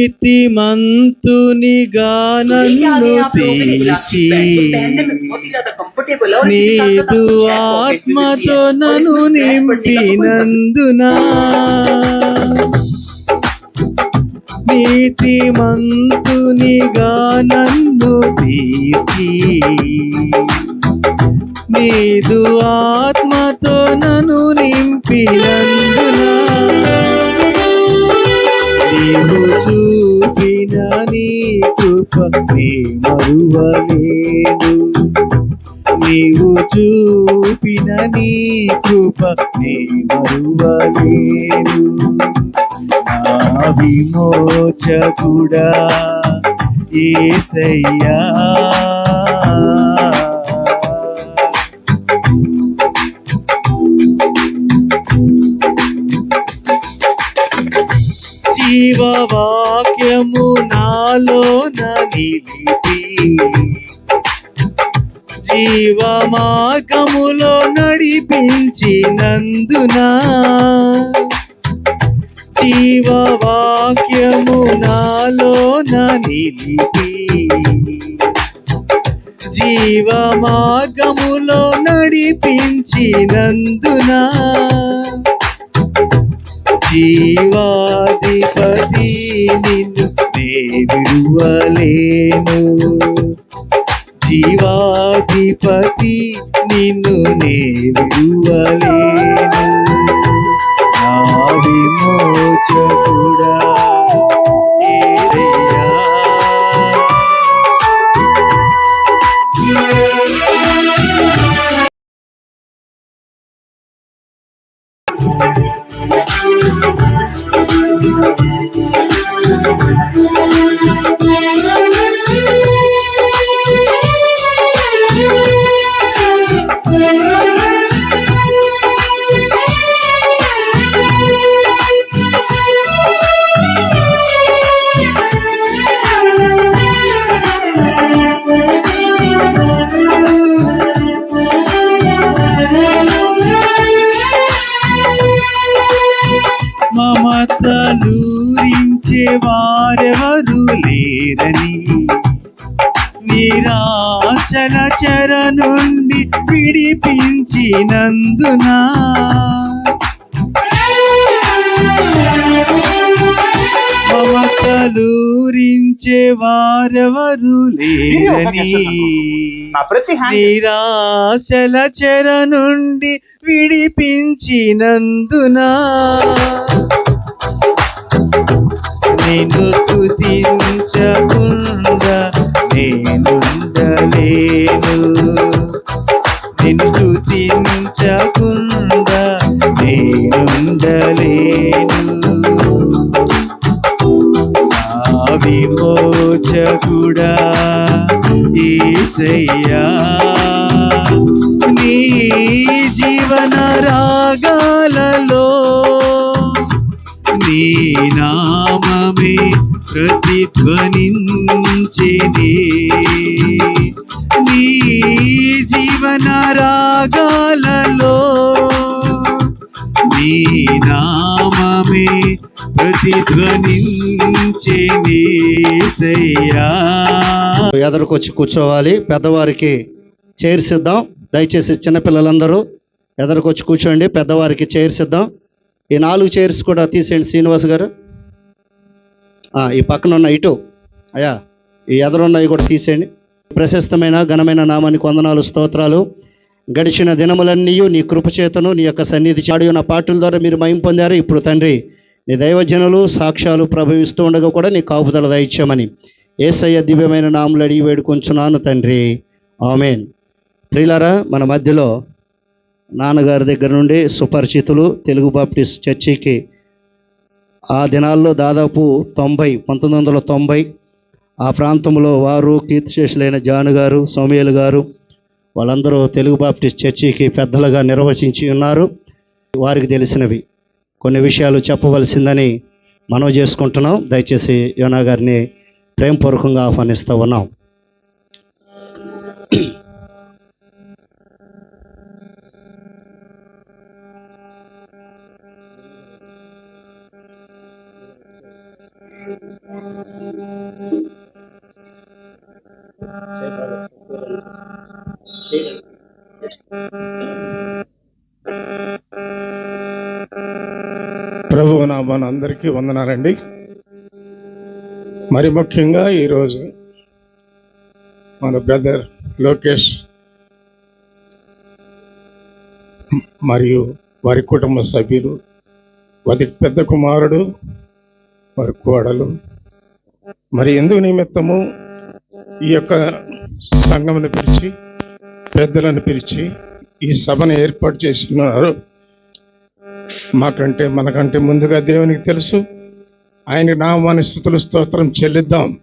నీతి మంతుని నన్ను తీర్చి నీదు ఆత్మతో నను నన్ను నీతి మంతుని నన్ను తీర్చి నీదు ఆత్మతో నీ మరువలేను. నీవు చూపిన నీ కృప నీ మరువలేను. నా విమోచకుడా ఏసయ్యా. జీవవాక్యము నాలో నిలిపి. జీవ మార్గములో నడిపించినందున జీవవాక్యము నాలో నిలిపి. జీవ మార్గములో నడిపించినందున జీవాధిపతి నిన్ను నే విడువలేను జీవాధిపతి నిన్ను నే విడువలేను విడిపించినందున మమతలూరించే వారెవరు లేరని నిరాశల చెర నుండి విడిపించినందున. నేను తుతించకుండా ఎదరికి వచ్చి కూర్చోవాలి. పెద్దవారికి చైర్స్ ఇద్దాం దయచేసి చిన్నపిల్లలందరూ ఎదరికి వచ్చి కూర్చోండి. పెద్దవారికి చైర్స్ ఇద్దాం ఈ నాలుగు చైర్స్ కూడా తీసేయండి శ్రీనివాస్ గారు. ఈ పక్కన ఉన్న ఇటు. అయ్యా ఈ ఎదరున్నవి కూడా తీసేయండి. ప్రశస్తమైన ఘనమైన నామానికి వందనాలు స్తోత్రాలు. గడిచిన దినములన్నీ నీ కృపచేతను నీ యొక్క సన్నిధి చాడు ఉన్న పాటల ద్వారా మీరు మయం పొందారు. ఇప్పుడు తండ్రి నీ దైవజనులు సాక్ష్యాలు ప్రభవిస్తూ ఉండగా కూడా నీ కాపుదల దయచ్చామని ఏసయ్య దివ్యమైన నాములు అడిగి వేడుకొంచున్నాను తండ్రి. ఆమెన్. ప్రియులరా మన మధ్యలో నాన్నగారి దగ్గర నుండి సుపరిచితులు తెలుగు బాప్టిస్ట్ చర్చికి ఆ దినాల్లో దాదాపు తొంభై పంతొమ్మిది వందల తొంభై ఆ ప్రాంతంలో వారు కీర్తిశేషులైన జాను గారు సౌమ్యులు గారు వాళ్ళందరూ తెలుగు బాప్టిస్ట్ చర్చికి పెద్దలుగా నిర్వచించి ఉన్నారు. వారికి తెలిసినవి. కొన్ని విషయాలు చెప్పవలసిందని మనవి చేసుకుంటున్నాం. దయచేసి యోనా గారిని ప్రేమపూర్వకంగా ఆహ్వానిస్తూ ఉన్నాం. Thank you. మన అందరికీ వందనాలండి. మరి ముఖ్యంగా ఈరోజు మన బ్రదర్ లోకేష్ మరియు వారి కుటుంబ సభ్యులు వారి పెద్ద కుమారుడు వారి కోడలు. మరి ఎందుకు నిమిత్తము ఈ యొక్క సంఘమును పిలిచి పెద్దలను పిలిచి ఈ సభను ఏర్పాటు చేస్తున్నారు. మాకంటే మనకంటే ముందుగా దేవునికి తెలుసు. ఆయన నామాని స్థుతులు స్తోత్రం చెల్లిద్దాం.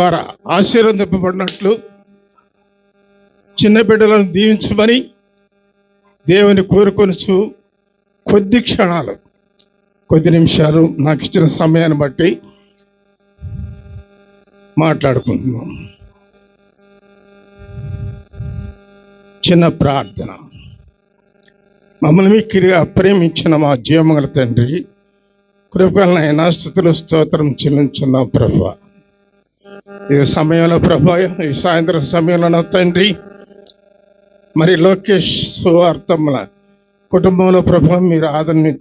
ద్వారా ఆశీర్వదింపబడినట్లు చిన్న బిడ్డలను దీవించమని దేవుని కోరుకొనుచు కొద్ది క్షణాలు కొద్ది నిమిషాలు నాకు ఇచ్చిన సమయాన్ని బట్టి మాట్లాడుకుంటున్నాం. చిన్న ప్రార్థన. మమ్మల్ని మిక్కిరిగా ప్రేమించిన మా జీవమగల తండ్రి. కృపలనైనా స్థుతులు స్తోత్రం చెల్లించున్నాం ప్రభా. ఈ సమయంలో ప్రభా ఈ సాయంత్రం సమయంలో నా తండ్రి మరి లోకేష్ సువార్తముల కుటుంబంలో ప్రభు మీరు ఆదరణ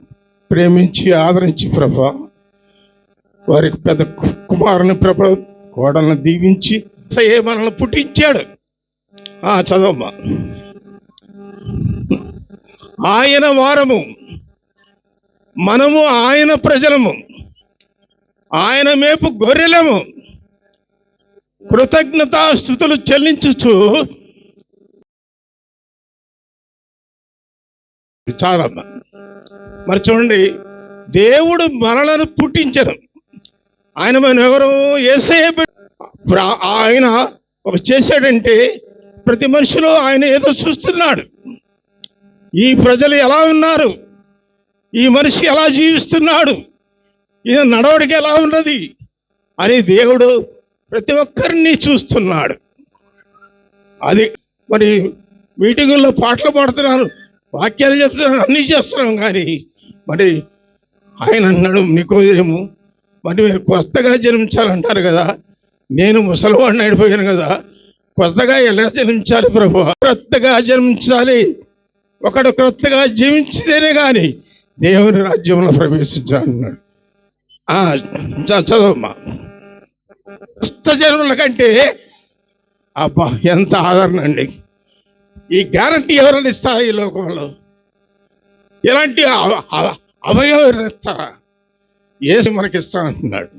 ప్రేమించి ఆదరించి ప్రభు వారికి పెద్ద కుమారుని ప్రభ కోడలను దీవించి ఏ మనల్ని పుట్టించాడు. ఆ చదవమ్మా. ఆయన వారము. మనము ఆయన ప్రజలము. ఆయన మేపు గొర్రెలము. కృతజ్ఞతాస్థుతులు చెల్లించుచు చాలా మరి చూడండి దేవుడు మనలను పుట్టించడం. ఆయన మనం ఎవరు? ఏసే ఆయన ఒక చేశాడంటే ప్రతి మనిషిలో ఆయన ఏదో చూస్తున్నాడు. ఈ ప్రజలు ఎలా ఉన్నారు? ఈ మనిషి ఎలా జీవిస్తున్నాడు? ఈయన నడవడికి ఎలా ఉన్నది? అని దేవుడు ప్రతి ఒక్కరిని చూస్తున్నాడు. అది మరి మీటింగుల్లో పాటలు పాడుతున్నారు వాక్యాలు చెప్తున్నారు అన్నీ చేస్తున్నాం కానీ మరి ఆయన అన్నాడు నికోదేము మరి మీరు కొత్తగా జన్మించాలంటారు కదా. నేను ముసలివాడిని అయిపోయాను కదా. కొత్తగా ఎలా జన్మించాలి ప్రభు? కొత్తగా జన్మించాలి. ఒకడు క్రొత్తగా జీవించితేనే కానీ దేవుని రాజ్యంలో ప్రవేశించాలన్నాడు. ఆ, చ- చదవమ్మా. క్రొత్త జన్మల కంటే అబ్బా ఎంత ఆదరణ అండి. ఈ గ్యారంటీ ఎవరైనా ఇస్తారా ఈ లోకంలో? ఇలాంటి అవ- అవయవం ఇస్తారా? ఏసి మనకి ఇస్తానంటున్నాడు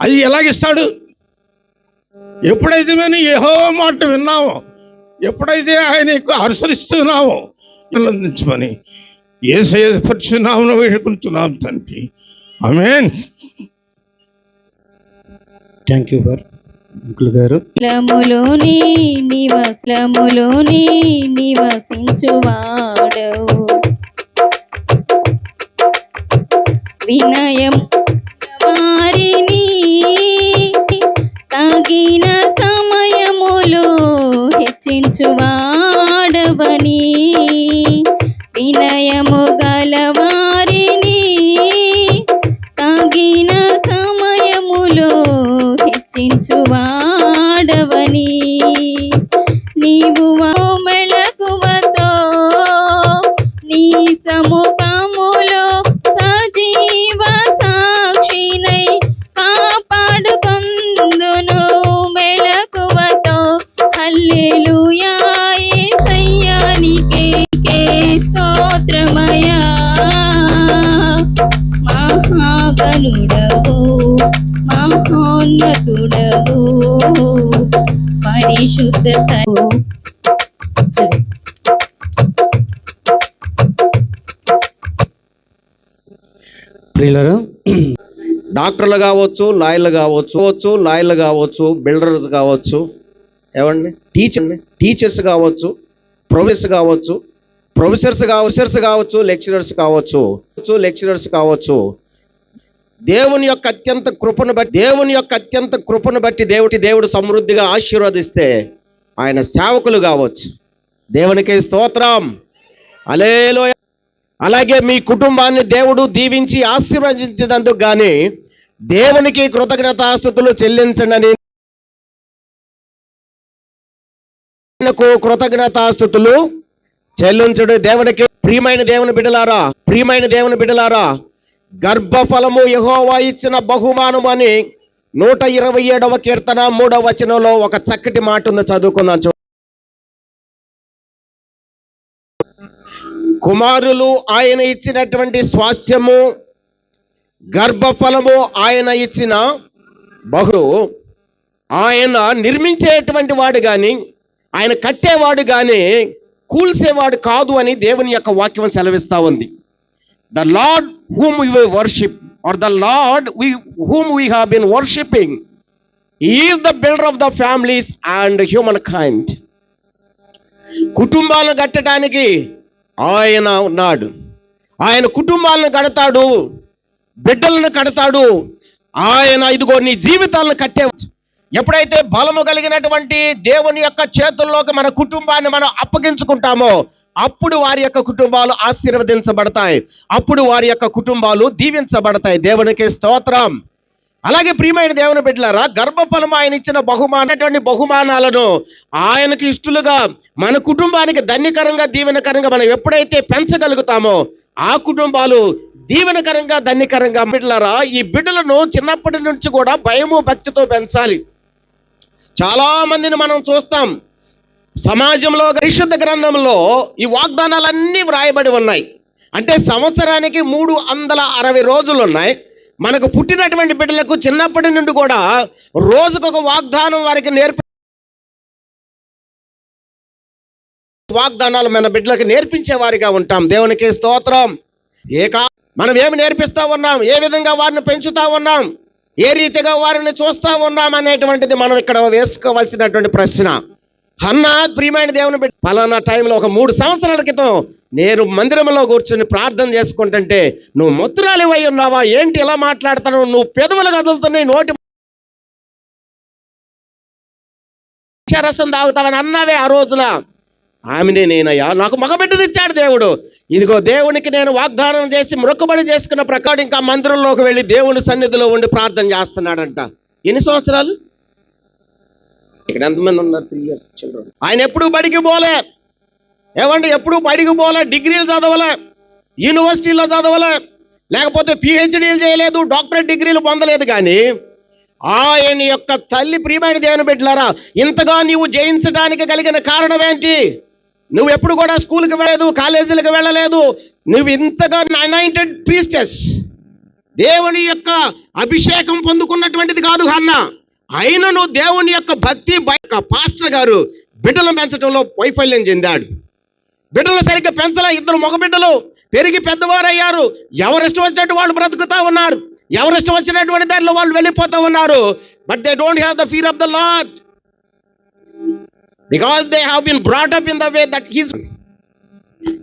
అది ఎలాగిస్తాడు? ఎప్పుడైతే మేము ఏహో మాట విన్నామో ఎప్పుడైతే ఆయన ఎక్కువ అనుసరిస్తున్నామో అందించమని ఏ పరిచున్నామని వేడుకుంటున్నాం తండ్రి. ఆమేన్. థ్యాంక్ యూ ఫర్ అంకుల్ గారు. నివసములోని నివసించువాడవు. వినయం వారిని తగిన మహాగణుడవు మహోన్నతుడవు పరిశుద్ధతవు డాక్టర్లు కావచ్చు లాయర్లు కావచ్చు కావచ్చు లాయర్లు కావచ్చు బిల్డర్స్ కావచ్చు ఏమండి టీచర్ టీచర్స్ కావచ్చు ప్రొఫెసర్స్ కావచ్చు ప్రొఫెసర్స్ కావచ్చు లెక్చరర్స్ కావచ్చు లెక్చరర్స్ కావచ్చు దేవుని యొక్క అత్యంత కృపను బట్టి దేవుని యొక్క అత్యంత కృపను బట్టి దేవుడి దేవుడు సమృద్ధిగా ఆశీర్వదిస్తే ఆయన సేవకులు కావచ్చు. దేవునికి స్తోత్రం. అలేలో అలాగే మీ కుటుంబాన్ని దేవుడు దీవించి ఆశీర్వదించినందుకు కానీ దేవునికి కృతజ్ఞతాస్థుతులు చెల్లించండి కృతజ్ఞతాస్థుతులు చెల్లించుడు దేవునికి ప్రియమైన దేవుని బిడ్డలారా ప్రియమైన దేవుని బిడ్డలారా గర్భఫలము యహోవా ఇచ్చిన బహుమానం అని నూట ఇరవై ఏడవ కీర్తన మూడవ వచనంలో ఒక చక్కటి మాట ఉంది చదువుకుందాం కుమారులు ఆయన ఇచ్చినటువంటి స్వాస్థ్యము గర్భఫలము ఆయన ఇచ్చిన బహు ఆయన నిర్మించేటువంటి వాడు కానీ ఆయన కట్టేవాడు కానీ కూల్సేవాడు కాదు అని దేవుని యొక్క వాక్యం సెలవిస్తా ఉంది. The lord whom we worship are the lord we whom we have worshipping is the builder of the families and humankind కుటుంబాలను కట్టడానికి ఆయన ఉన్నాడు. ఆయన కుటుంబాలను కడతాడు బిడ్డలను కడతాడు. ఆయన ఇదిగో నీ జీవితాలను కట్టే ఎప్పుడైతే బలము కలిగినటువంటి దేవుని యొక్క చేతుల్లోకి మన కుటుంబాన్ని మనం అప్పగించుకుంటామో అప్పుడు వారి యొక్క కుటుంబాలు ఆశీర్వదించబడతాయి. అప్పుడు వారి యొక్క కుటుంబాలు దీవించబడతాయి. దేవునికి స్తోత్రం. అలాగే ప్రియమైన దేవుని బిడ్డలారా గర్భఫలం ఆయన ఇచ్చిన బహుమానటువంటి బహుమానాలను ఆయనకి ఇష్టలుగా మన కుటుంబానికి ధన్యకరంగా దీవెనకరంగా మనం ఎప్పుడైతే పెంచగలుగుతామో ఆ కుటుంబాలు దీవెనకరంగా ధన్యకరంగా బిడ్డలారా ఈ బిడ్డలను చిన్నప్పటి నుంచి కూడా భయము భక్తితో పెంచాలి. చాలా మందిని మనం చూస్తాం. సమాజంలో పరిశుద్ధ గ్రంథంలో ఈ వాగ్దానాలన్నీ వ్రాయబడి ఉన్నాయి. అంటే సంవత్సరానికి మూడు వందల అరవై రోజులు ఉన్నాయి. మనకు పుట్టినటువంటి బిడ్డలకు చిన్నప్పటి నుండి కూడా రోజుకొక వాగ్దానం వారికి నేర్పి వాగ్దానాలు మన బిడ్డలకు నేర్పించే వారిగా ఉంటాం. దేవునికి స్తోత్రం. ఏ కా మనం ఏమి నేర్పిస్తా ఉన్నాం? ఏ విధంగా వారిని పెంచుతా ఉన్నాం? ఏ రీతిగా వారిని చూస్తా ఉన్నాం అనేటువంటిది మనం ఇక్కడ వేసుకోవాల్సినటువంటి ప్రశ్న. అన్న ప్రియమైన దేవుని పెట్టి ఫలానా టైంలో ఒక మూడు సంవత్సరాల క్రితం నేను మందిరంలో కూర్చొని ప్రార్థన చేసుకుంటుంటే నువ్వు ముత్రాలు అయి ఉన్నావా? ఏంటి ఇలా మాట్లాడుతున్నావు? నువ్వు పెదవులు కదులుతున్నాయి నోటి రసం తాగుతావని అన్నావే ఆ రోజున. ఆమెనే నేనయ్యా నాకు మగబిడ్డనిచ్చాడు దేవుడు. ఇదిగో దేవునికి నేను వాగ్దానం చేసి మొక్కుబడి చేసుకున్న ప్రకారం ఇంకా మందిరంలోకి వెళ్ళి దేవుని సన్నిధిలో ఉండి ప్రార్థన చేస్తున్నాడంట. ఎన్ని సంవత్సరాలు? ఇక్కడ ఎంతమంది ఉన్నారు త్రీ ఇయర్స్ చిల్డ్రన్? ఆయన ఎప్పుడు బడికి పోలే. ఏమండి ఎప్పుడు బడికి పోలే డిగ్రీలు చదవలే యూనివర్సిటీలో చదవలే లేకపోతే పిహెచ్డీలు చేయలేదు డాక్టరేట్ డిగ్రీలు పొందలేదు కానీ ఆయన యొక్క తల్లి ప్రియమైన దేవుని బిడ్డలారా ఇంతగా నీవు జయించడానికి కలిగిన కారణం ఏంటి? నువ్వు ఎప్పుడు కూడా స్కూల్కి వెళ్ళలేదు కాలేజీలకు వెళ్ళలేదు. నువ్వు ఇంతగా అనాయింటెడ్ ప్రీస్టెస్ దేవుని యొక్క అభిషేకం పొందుకున్నటువంటిది కాదు అన్న అయినను దేవుని యొక్క భక్తి బయట పాస్టర్ గారు బిడ్డలను పెంచడంలో వైఫల్యం చెందాడు. బిడ్డలు సరిగ్గా పెంచలే ఇద్దరు మగబిడ్డలు పెరిగి పెద్దవారయ్యారు. ఎవరిష్టం వచ్చినట్టు వాళ్ళు బ్రతుకుతా ఉన్నారు? ఎవరిష్టం వచ్చినటువంటి దారిలో వాళ్ళు వెళ్ళిపోతూ ఉన్నారు? But they don't have the fear of the lord because they have been brought up in the way that his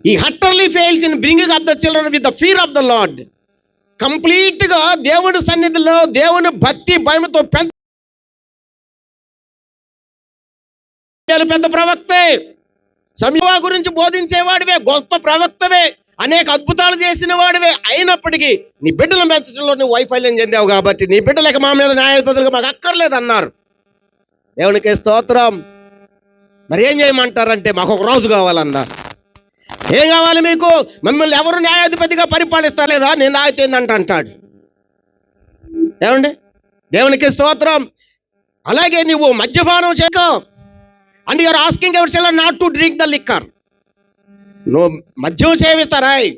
ఈ utterly fails in bringing up the children with the fear of the lord కంప్లీట్గా దేవుడి సన్నిధిలో దేవుని భక్తి భయంతో పెంచ పెద్ద ప్రవక్తే. సమీవా గురించి బోధించేవాడివే గొప్ప ప్రవక్తవే అనేక అద్భుతాలు చేసిన వాడివే అయినప్పటికీ నీ బిడ్డలు పెంచడంలో నువ్వు వైఫల్యం చెందావు కాబట్టి నీ బిడ్డలకు మా మీద న్యాయపతులుగా మాకు అక్కర్లేదు అన్నారు దేవునికి స్తోత్రం. మరి ఏం చేయమంటారంటే మాకు ఒక రోజు కావాలన్నా. ఏం కావాలి మీకు? మమ్మల్ని ఎవరు న్యాయాధిపతిగా పరిపాలిస్తారలేదా? నేను ఆగితేందంట అంటాడు. ఏమండి? దేవునికి స్తోత్రం. అలాగే నువ్వు మద్యపానం చేయక. And you're asking every cell not to drink the liquor నువ్వు మద్యం సేవిస్తారాయ్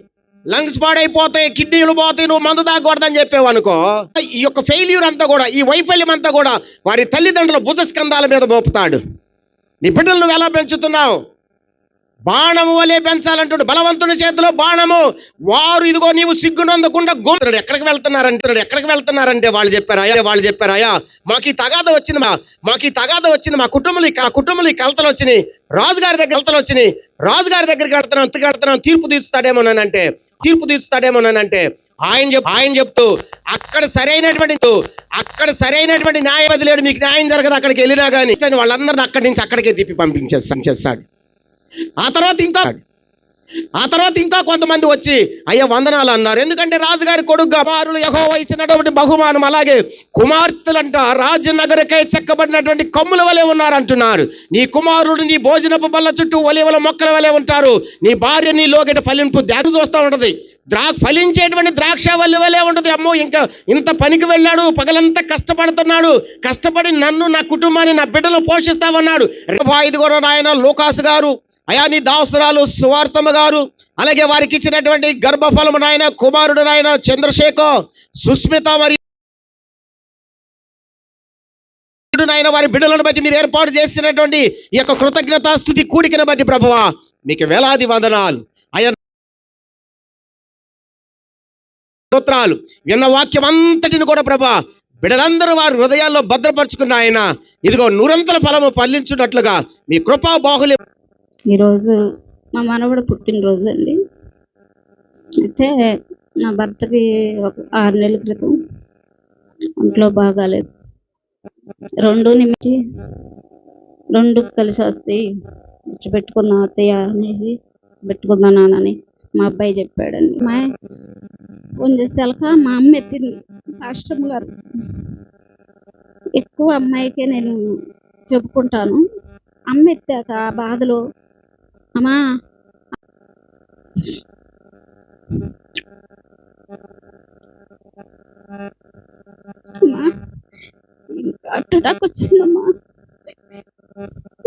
లంగ్స్ పాడైపోతాయి కిడ్నీలు పోతాయి నువ్వు మందు తాగకూడదని చెప్పావు అనుకో. ఈ యొక్క ఫెయిల్యూర్ అంతా కూడా ఈ వైఫల్యం అంతా కూడా వారి తల్లిదండ్రుల భుజస్కంధాల మీద మోపుతాడు. నీ బిడ్డలు నువ్వు ఎలా పెంచుతున్నావు? బాణము వలె పెంచాలంటుడు. బలవంతుని చేతిలో బాణము. వారు ఇదిగో నీవు సిగ్గునందకుండా గుంతుడు ఎక్కడికి వెళ్తున్నారంటే ఎక్కడికి వెళ్తున్నారంటే వాళ్ళు చెప్పారు అయ్యా వాళ్ళు చెప్పారు అయ్యా మాకు ఈ తగాద వచ్చింది మా మాకు ఈ తగాద వచ్చింది మా కుటుంబంలో ఆ కుటుంబంలో ఈ కలతలు వచ్చినాయి. రాజుగారి దగ్గర కలతలు వచ్చినాయి. రాజుగారి దగ్గరికి వెళ్తున్నాం అంతకు వెళ్తున్నాం తీర్పు తీర్చుతాడేమోనంటే తీర్పు తీర్చుతాడేమోనంటే ఆయన చెప్ ఆయన చెప్తూ అక్కడ సరైనటువంటి అక్కడ సరైనటువంటి న్యాయవాది లేడు మీకు న్యాయం జరగదు అక్కడికి వెళ్ళినా కానీ వాళ్ళందరిని అక్కడి నుంచి అక్కడికే తిప్పి పంపించేస్తాను చేస్తాడు ఆ తర్వాత ఇంకా ఆ తర్వాత ఇంకా కొంతమంది వచ్చి అయ్యా వందనాలు అన్నారు. ఎందుకంటే రాజుగారి కొడుకు గమారులు యహో ఇచ్చినటువంటి బహుమానం అలాగే కుమార్తెలంట రాజనగరకై చెక్కబడినటువంటి కమ్ముల వలె ఉన్నారంటున్నారు. నీ కుమారుడు నీ భోజనపు బల్ల చుట్టూ ఒలివల మొక్కల వలె ఉంటారు. నీ భార్య నీ లోగట ఫలింపు దారి చూస్తూ ఉంటది. ద్రా ఫలించేటువంటి ద్రాక్ష వల్లి వలె ఉంటుంది. అమ్మో ఇంకా ఇంత పనికి వెళ్ళాడు పగలంతా కష్టపడుతున్నాడు కష్టపడి నన్ను నా కుటుంబాన్ని నా బిడ్డలు పోషిస్తామన్నాడు ఇది కూడా నాయన లోకాస్ గారు అయాని దాసురాలు సువార్తమ్మ గారు అలాగే వారికి ఇచ్చినటువంటి గర్భఫలము నాయన కుమారుడు నాయన చంద్రశేఖర్ సుస్మిత మరియు నాయన వారి బిడ్డలను బట్టి మీరు ఏర్పాటు చేసినటువంటి ఈ యొక్క కృతజ్ఞతా స్థుతి కూడికను బట్టి ప్రభువా మీకు వేలాది వందనాలు. స్తోత్రాలు విన్న వాక్యం అంతటిని కూడా ప్రభా బిడలందరూ వారి హృదయాల్లో భద్రపరుచుకున్న ఆయన. ఇదిగో నూరంతల ఫలము పల్లించున్నట్లుగా మీ కృపా బాహులి ఈరోజు మా మనవడు పుట్టినరోజు అండి. అయితే నా భర్తకి ఒక ఆరు నెలల క్రితం ఒంట్లో బాగాలేదు. రెండు నిమిటి రెండు కలిసి వస్తాయి ఇట్లా అత్తయ్య అనేసి పెట్టుకుందా నాన్నని మా అబ్బాయి చెప్పాడండి. మా ఫోన్ చేసాక మా అమ్మ ఎత్తింది. రాష్ట్రం గారు ఎక్కువ అమ్మాయికే నేను చెప్పుకుంటాను. అమ్మ ఎత్తాక ఆ బాధలో అమ్మా అటాక్ వచ్చిందమ్మా.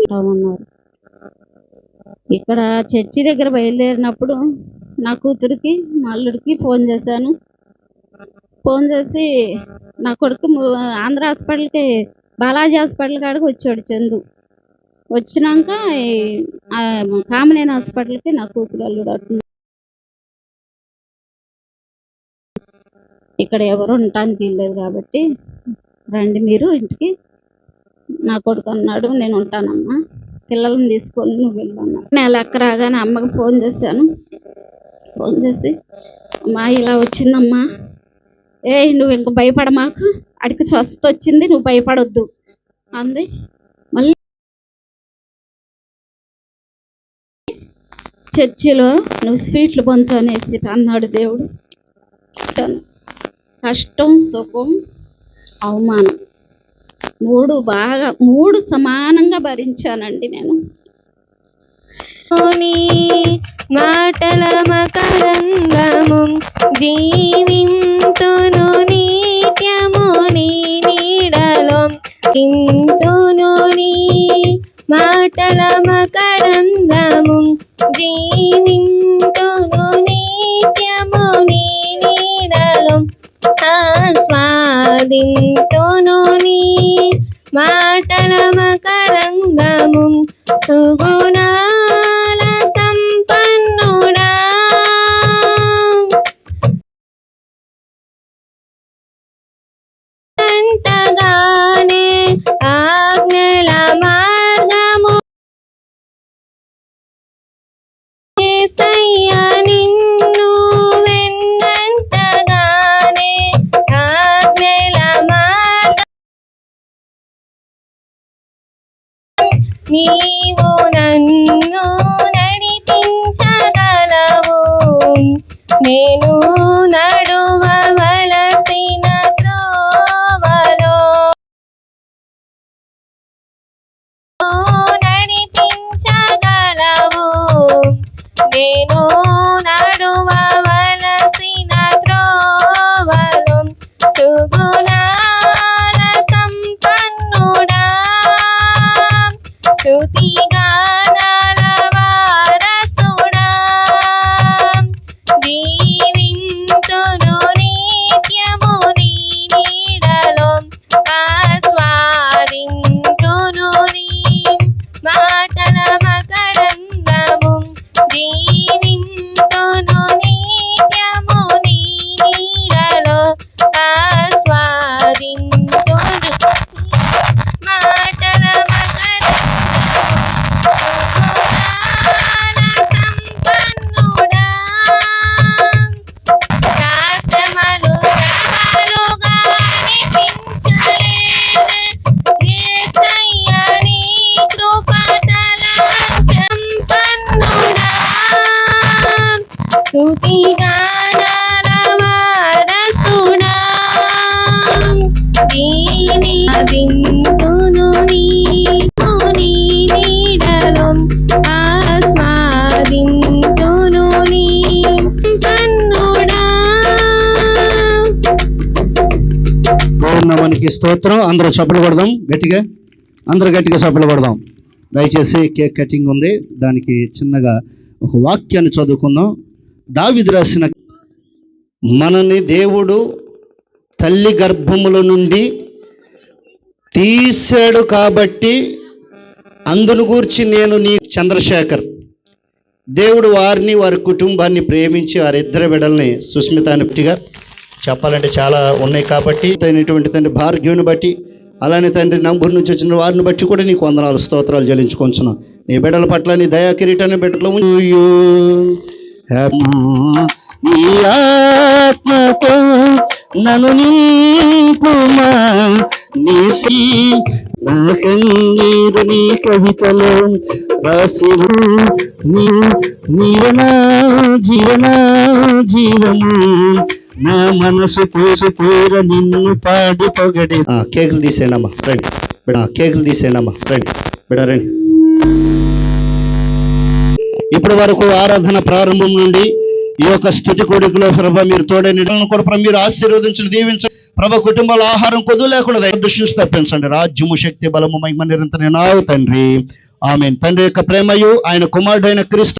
అన్నారు. ఇక్కడ చర్చి దగ్గర బయలుదేరినప్పుడు నా కూతురికి మా అల్లుడికి ఫోన్ చేశాను. ఫోన్ చేసి నా కొడుకు ఆంధ్ర హాస్పిటల్కి బాలాజీ హాస్పిటల్ కాడికి వచ్చాడు చందు. వచ్చినాక కామనేని హాస్పిటల్కి నా కూతురు అల్లుడు అటు ఇక్కడ ఎవరు ఉండటానికి వీల్లేదు కాబట్టి రండి మీరు ఇంటికి. నా కొడుకు అన్నాడు నేను ఉంటానమ్మా. పిల్లల్ని తీసుకొని నువ్వు వెళ్ళన్నా నేను అక్క రాగానే అమ్మకి ఫోన్ చేశాను. ఫోన్ చేసి అమ్మా ఇలా వచ్చిందమ్మా. ఏ నువ్వు ఇంక భయపడ మాకు అడికి స్వస్థ వచ్చింది నువ్వు భయపడొద్దు. అంది. మళ్ళీ చర్చిలో నువ్వు స్వీట్లు పంచు అనేసి అన్నాడు దేవుడు. కష్టం సుఖం అవమానం. మూడు బాగా మూడు సమానంగా భరించానండి నేను. మాటల మకరంగము జీవింతును నిత్యము నీ నీడలో. తింటును నీ మాటల మకరంగము జీవింతును నిత్యము నీ ఆస్వాదింతును నీ మాటల మకరంగము సుగుణా నీవు నన్ను నడిపించగలవు. నేను నడువవలసిన నామానికి స్తోత్రం. అందరూ చప్పలు కొడదాం. గట్టిగా. అందరూ గట్టిగా చప్పలు కొడదాం. దయచేసి కేక్ కటింగ్ ఉంది. దానికి చిన్నగా ఒక వాక్యాన్ని చదువుకుందాం. దావిది రాసిన మనని దేవుడు తల్లి గర్భముల నుండి తీశాడు కాబట్టి అందును గూర్చి నేను నీ చంద్రశేఖర్. దేవుడు వారిని వారి కుటుంబాన్ని ప్రేమించి వారిద్దరి బిడల్ని సుస్మిత చెప్పాలంటే చాలా ఉన్నాయి కాబట్టి అయినటువంటి తండ్రి భార్గ్యుని బట్టి అలానే తండ్రి నంబర్ నుంచి వచ్చిన వారిని బట్టి కూడా నీకు వందనాలు స్తోత్రాలు చెల్లించుకొంచున్నాం నీ బిడ్డల పట్ల నీ దయా కిరీటాన్ని బిడ్డలు నీ ఆత్మతో నన్ను నింపుమా. నీ సీ నా కన్నీరు నీ కవితలో రాసి నీ నీవనా జీవనా జీవము. నా మనసు పోసు తీర నిన్ను పాడి పొగడి. కేకులు తీసేయండి అమ్మా రండి. బిడ కేకులు తీసేయండి అమ్మా రండి. బిడ రండి. ఇప్పటి వరకు ఆరాధన ప్రారంభం నుండి ఈ యొక్క స్థుతి కొడుకులో ప్రభ మీరు తోడని కూడా ప్రభ మీరు ఆశీర్వదించండి దీవించండి. ప్రభ కుటుంబాల ఆహారం కొద్దు లేకుండా దృష్టి తప్పించండి. రాజ్యము శక్తి బలము మహిమ నిరంతరం నావు తండ్రి. ఆమె తండ్రి యొక్క ప్రేమయు ఆయన కుమారుడైన క్రీస్తు